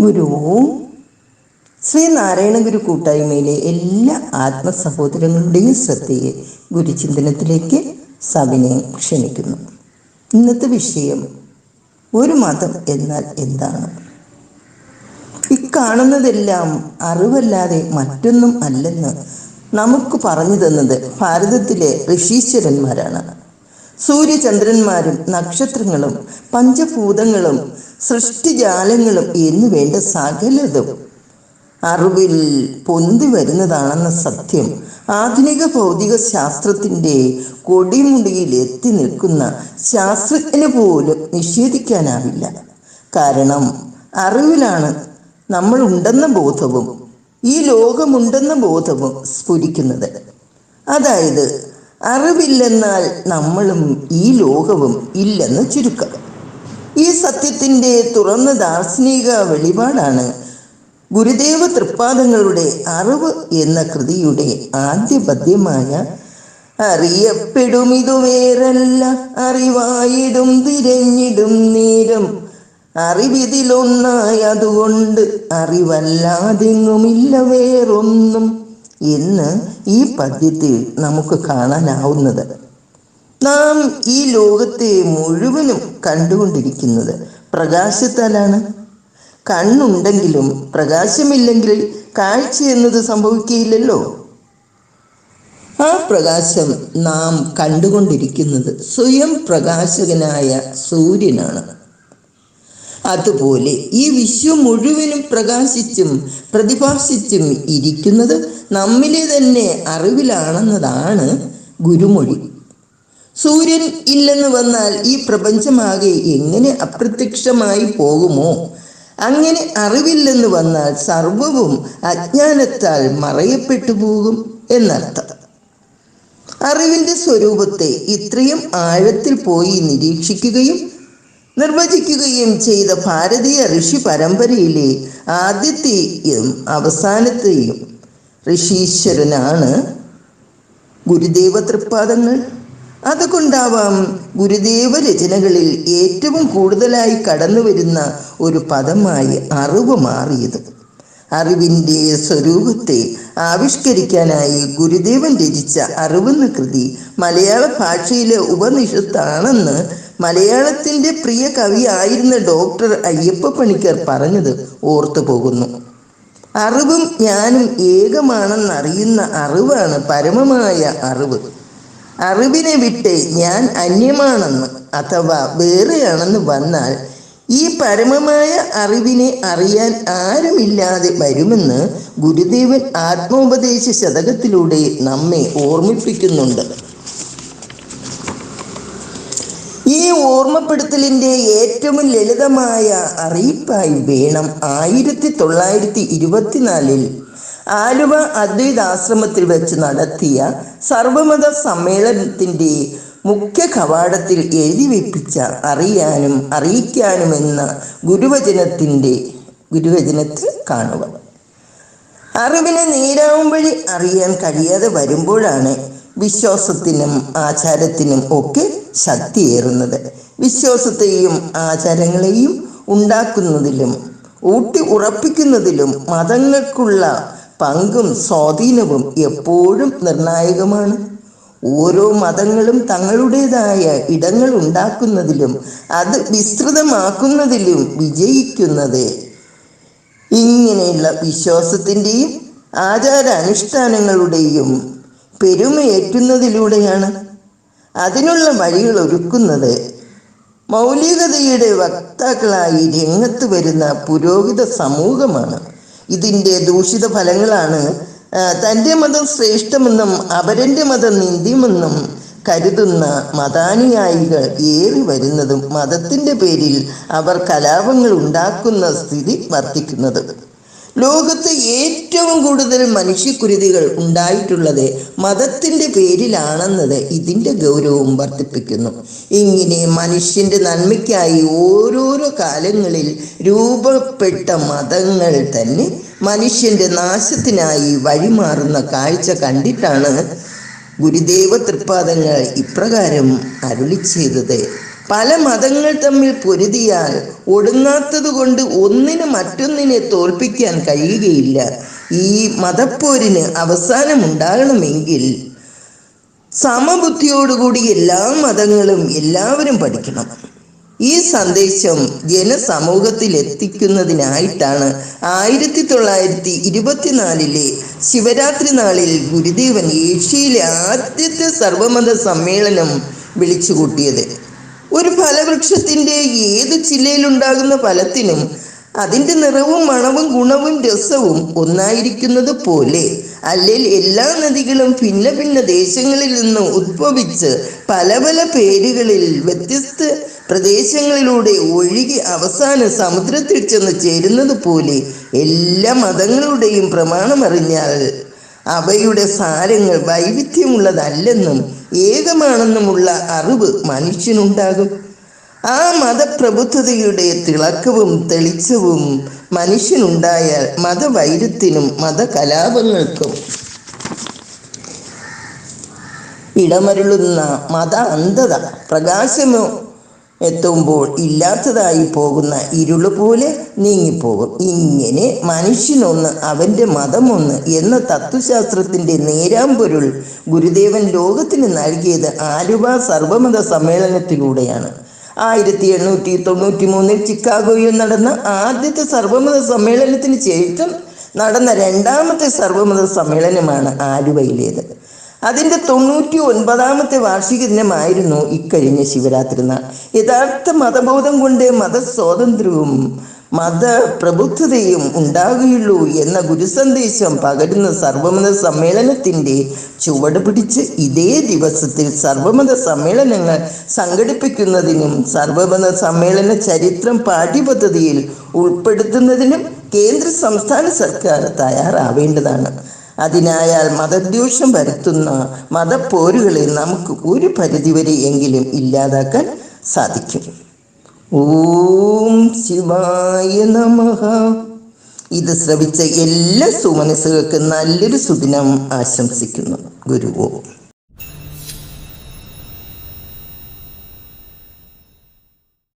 ഗുരു. ശ്രീനാരായണ ഗുരു കൂട്ടായ്മയിലെ എല്ലാ ആത്മസഹോദരങ്ങളുടെയും ശ്രദ്ധയെ ഗുരുചിന്തനത്തിലേക്ക് സവിനയം ക്ഷണിക്കുന്നു. ഇന്നത്തെ വിഷയം ഒരു മതം എന്നാൽ എന്താണ്? ഇക്കാണുന്നതെല്ലാം അറിവല്ലാതെ മറ്റൊന്നും അല്ലെന്ന് നമുക്ക് പറഞ്ഞു തന്നത് ഭാരതത്തിലെ ഋഷീശ്വരന്മാരാണ്. സൂര്യചന്ദ്രന്മാരും നക്ഷത്രങ്ങളും പഞ്ചഭൂതങ്ങളും സൃഷ്ടിജാലങ്ങളും എന്നു വേണ്ട സകലതും. അറിവിൽ പൊന്തി വരുന്നതാണെന്ന സത്യം ആധുനിക ഭൗതിക ശാസ്ത്രത്തിന്റെ കൊടിമുടിയിൽ എത്തി നിൽക്കുന്ന ശാസ്ത്രജ്ഞന് പോലും നിഷേധിക്കാനാവില്ല. കാരണം അറിവിലാണ് നമ്മൾ ഉണ്ടെന്ന ബോധവും ഈ ലോകമുണ്ടെന്ന ബോധവും സ്ഫുരിക്കുന്നത്. അതായത് അറിവില്ലെന്നാൽ നമ്മളും ഈ ലോകവും ഇല്ലെന്ന് ചുരുക്കം. ഈ സത്യത്തിന്റെ തുറന്ന ദാർശനിക വെളിപാടാണ് ഗുരുദേവ തൃപ്പാദങ്ങളുടെ അറിവ് എന്ന കൃതിയുടെ ആദ്യ പദ്യമായ അറിയപ്പെടുമിതു വേറല്ല അറിവായിടും തിരഞ്ഞിടും നേരം. അറിവിതിലൊന്നായി അതുകൊണ്ട് അറിവല്ലാതെങ്ങുമില്ല വേറൊന്നും. എന്ന് ഈ പദ്യത്തിൽ നമുക്ക് കാണാനാവുന്നത്. നാം ഈ ലോകത്തെ മുഴുവനും കണ്ടുകൊണ്ടിരിക്കുന്നത് പ്രകാശത്താലാണ്. കണ്ണുണ്ടെങ്കിലും പ്രകാശമില്ലെങ്കിൽ കാഴ്ച എന്നത് സംഭവിക്കുകയില്ലല്ലോ. ആ പ്രകാശം നാം കണ്ടുകൊണ്ടിരിക്കുന്നത് സ്വയം പ്രകാശകനായ സൂര്യനാണ്. അതുപോലെ ഈ വിശ്വം മുഴുവനും പ്രകാശിച്ചും പ്രതിഭാസിച്ചും ഇരിക്കുന്നത് നമ്മിലെ തന്നെ അറിവിലാണെന്നതാണ് ഗുരുമൊഴി. സൂര്യൻ ഇല്ലെന്ന് വന്നാൽ ഈ പ്രപഞ്ചമാകെ എങ്ങനെ അപ്രത്യക്ഷമായി പോകുമോ? അങ്ങനെ അറിവില്ലെന്ന് വന്നാൽ സർവവും അജ്ഞാനത്താൽ മറയപ്പെട്ടു പോകും എന്നർത്ഥം. അറിവിന്റെ സ്വരൂപത്തെ ഇത്രയും ആഴത്തിൽ പോയി നിരീക്ഷിക്കുകയും നിർവചിക്കുകയും ചെയ്ത ഭാരതീയ ഋഷി പരമ്പരയിലെ ആദ്യത്തെയും അവസാനത്തെയും ഋഷീശ്വരനാണ് ഗുരുദേവ തൃപ്പാദങ്ങൾ അതുകൊണ്ടാവാം ഗുരുദേവ രചനകളിൽ ഏറ്റവും കൂടുതലായി കടന്നു വരുന്ന ഒരു പദമായി അറിവ് മാറിയത്. അറിവിന്റെ സ്വരൂപത്തെ ആവിഷ്കരിക്കാനായി ഗുരുദേവൻ രചിച്ച അറിവെന്ന കൃതി മലയാള ഭാഷയിലെ ഉപനിഷത്താണെന്ന് മലയാളത്തിന്റെ പ്രിയ കവിയായിരുന്ന ഡോക്ടർ അയ്യപ്പ പണിക്കർ പറഞ്ഞത് ഓർത്തു പോകുന്നു. അറിവും ഞാനും ഏകമാണെന്നറിയുന്ന അറിവാണ് പരമമായ അറിവ്. അറിവിനെ വിട്ട് ഞാൻ അന്യമാണെന്ന് അഥവാ വേറെയാണെന്ന് വന്നാൽ ഈ പരമമായ അറിവിനെ അറിയാൻ ആരുമില്ലാതെ വരുമെന്ന് ഗുരുദേവൻ ആത്മോപദേശ ശതകത്തിലൂടെ നമ്മെ ഓർമ്മിപ്പിക്കുന്നുണ്ട്. ഈ ഓർമ്മപ്പെടുത്തലിന്റെ ഏറ്റവും ലളിതമായ അറിയിപ്പായി വേണം. ആയിരത്തി തൊള്ളായിരത്തി ഇരുപത്തിനാലിൽ ആലുവ അദ്വൈതാശ്രമത്തിൽ വെച്ച് നടത്തിയ സർവമത സമ്മേളനത്തിന്റെ മുഖ്യ കവാടത്തിൽ എഴുതി വെപ്പിച്ച അറിയാനും അറിയിക്കാനുമെന്ന ഗുരുവചനത്തിന്റെ ഗുരുവചനത്തിൽ കാണുക. അറിവിനെ നേരാവും വഴി അറിയാൻ കഴിയാതെ വരുമ്പോഴാണ് വിശ്വാസത്തിനും ആചാരത്തിനും ഒക്കെ ശക്തിയേറുന്നത്. വിശ്വാസത്തെയും ആചാരങ്ങളെയും ഉണ്ടാക്കുന്നതിലും ഊട്ടി ഉറപ്പിക്കുന്നതിലും മതങ്ങൾക്കുള്ള പങ്കും സ്വാധീനവും എപ്പോഴും നിർണായകമാണ്. ഓരോ മതങ്ങളും തങ്ങളുടേതായ ഇടങ്ങൾ ഉണ്ടാക്കുന്നതിലും അത് വിസ്തൃതമാക്കുന്നതിലും വിജയിക്കുന്നത് ഇങ്ങനെയുള്ള വിശ്വാസത്തിന്റെയും ആചാരാനുഷ്ഠാനങ്ങളുടെയും പെരുമയേറ്റുന്നതിലൂടെയാണ് അതിനുള്ള വഴികൾ ഒരുക്കുന്നത്. മൗലികതയുടെ വക്താക്കളായി രംഗത്ത് വരുന്ന പുരോഹിത സമൂഹമാണ്. ഇതിന്റെ ദൂഷിത ഫലങ്ങളാണ് തന്റെ മതം ശ്രേഷ്ഠമെന്നും അപരന്റെ മതം നിന്ദ്യമെന്നും കരുതുന്ന മതാനുയായികൾ ഏറി വരുന്നതും മതത്തിന്റെ പേരിൽ അവർ കലാപങ്ങൾ ഉണ്ടാക്കുന്ന സ്ഥിതി വർദ്ധിക്കുന്നത്. ലോകത്ത് ഏറ്റവും കൂടുതൽ മനുഷ്യക്കുരുതികൾ ഉണ്ടായിട്ടുള്ളത് മതത്തിന്റെ പേരിലാണെന്നത് ഇതിന്റെ ഗൗരവം വർദ്ധിപ്പിക്കുന്നു. ഇങ്ങനെ മനുഷ്യന്റെ നന്മയ്ക്കായി ഓരോരോ കാലങ്ങളിൽ രൂപപ്പെട്ട മതങ്ങൾ തന്നെ മനുഷ്യന്റെ നാശത്തിനായി വഴിമാറുന്ന കാഴ്ച കണ്ടിട്ടാണ് ഗുരുദേവ തൃപ്പാദങ്ങൾ ഇപ്രകാരം അരുളി ചെയ്തത്. പല മതങ്ങൾ തമ്മിൽ പൊരുതിയാൽ ഒടുങ്ങാത്തത് കൊണ്ട് ഒന്നിന് മറ്റൊന്നിനെ തോൽപ്പിക്കാൻ കഴിയുകയില്ല. ഈ മതപ്പോരിന് അവസാനമുണ്ടാകണമെങ്കിൽ സമബുദ്ധിയോടുകൂടി എല്ലാ മതങ്ങളും എല്ലാവരും പഠിക്കണം. ഈ സന്ദേശം ജനസമൂഹത്തിൽ എത്തിക്കുന്നതിനായിട്ടാണ് ആയിരത്തി തൊള്ളായിരത്തി ഇരുപത്തിനാലിലെ ശിവരാത്രി നാളിൽ ഗുരുദേവൻ ഏഷ്യയിലെ ആദ്യത്തെ സർവമത സമ്മേളനം വിളിച്ചുകൂട്ടിയത്. ഒരു ഫലവൃക്ഷത്തിന്റെ ഏത് ചില്ലയിലുണ്ടാകുന്ന ഫലത്തിനും അതിന്റെ നിറവും മണവും ഗുണവും രസവും ഒന്നായിരിക്കുന്നത് പോലെ. അല്ലെങ്കിൽ എല്ലാ നദികളും ഭിന്ന ഭിന്ന ദേശങ്ങളിൽ നിന്ന് ഉദ്ഭവിച്ച് പല പല പേരുകളിൽ വ്യത്യസ്ത പ്രദേശങ്ങളിലൂടെ ഒഴുകി അവസാനം സമുദ്രത്തിൽ ചെന്ന് ചേരുന്നത് പോലെ എല്ലാ മതങ്ങളുടെയും പ്രമാണമറിഞ്ഞാൽ അവയുടെ സാരങ്ങൾ വൈവിധ്യമുള്ളതല്ലെന്നും ഏകമാണെന്നുമുള്ള അറിവ് മനുഷ്യനുണ്ടാകും. ആ മതപ്രബുദ്ധതയുടെ തിളക്കവും തെളിച്ചവും മനുഷ്യനുണ്ടായാൽ മതവൈരത്തിനും മതകലാപങ്ങൾക്കും ഇടമരുളുന്ന മത അന്ധത പ്രകാശമോ എത്തുമ്പോൾ ഇല്ലാത്തതായി പോകുന്ന ഇരുളുപോലെ നീങ്ങിപ്പോകും. ഇങ്ങനെ മനുഷ്യനൊന്ന് അവന്റെ മതമൊന്ന് എന്ന തത്വശാസ്ത്രത്തിന്റെ നേരാമ്പൊരുൾ ഗുരുദേവൻ ലോകത്തിന് നൽകിയത് ആലുവ സർവമത സമ്മേളനത്തിലൂടെയാണ്. ആയിരത്തി എണ്ണൂറ്റി തൊണ്ണൂറ്റി മൂന്നിൽ ചിക്കാഗോയിൽ നടന്ന ആദ്യത്തെ സർവമത സമ്മേളനത്തിന് ശേഷം നടന്ന രണ്ടാമത്തെ സർവമത സമ്മേളനമാണ് ആലുവയിലേത്. അതിന്റെ തൊണ്ണൂറ്റി ഒൻപതാമത്തെ വാർഷിക ദിനമായിരുന്നു ഇക്കഴിഞ്ഞ ശിവരാത്രി നാൾ യഥാർത്ഥ മതബോധം കൊണ്ട് മതസ്വാതന്ത്ര്യവും മതപ്രബുദ്ധതയും ഉണ്ടാകുകയുള്ളൂ എന്ന ഗുരുസന്ദേശം പകരുന്ന സർവമത സമ്മേളനത്തിന്റെ ചുവട് പിടിച്ച് ഇതേ ദിവസത്തിൽ സർവമത സമ്മേളനങ്ങൾ സംഘടിപ്പിക്കുന്നതിനും സർവമത സമ്മേളന ചരിത്രം പാഠ്യപദ്ധതിയിൽ ഉൾപ്പെടുത്തുന്നതിനും കേന്ദ്ര സംസ്ഥാന സർക്കാർ തയ്യാറാവേണ്ടതാണ്. അതിനായാൽ മതദ്വേഷം വരുത്തുന്ന മതപ്പോരുകളെ നമുക്ക് ഒരു പരിധിവരെ എങ്കിലും ഇല്ലാതാക്കാൻ സാധിക്കും. ഓം ശിവായ നമഃ. ഇത് ശ്രവിച്ച എല്ലാ സുമനസ്സുകൾക്കും നല്ലൊരു സുദിനം ആശംസിക്കുന്നു. ഗുരു ഓം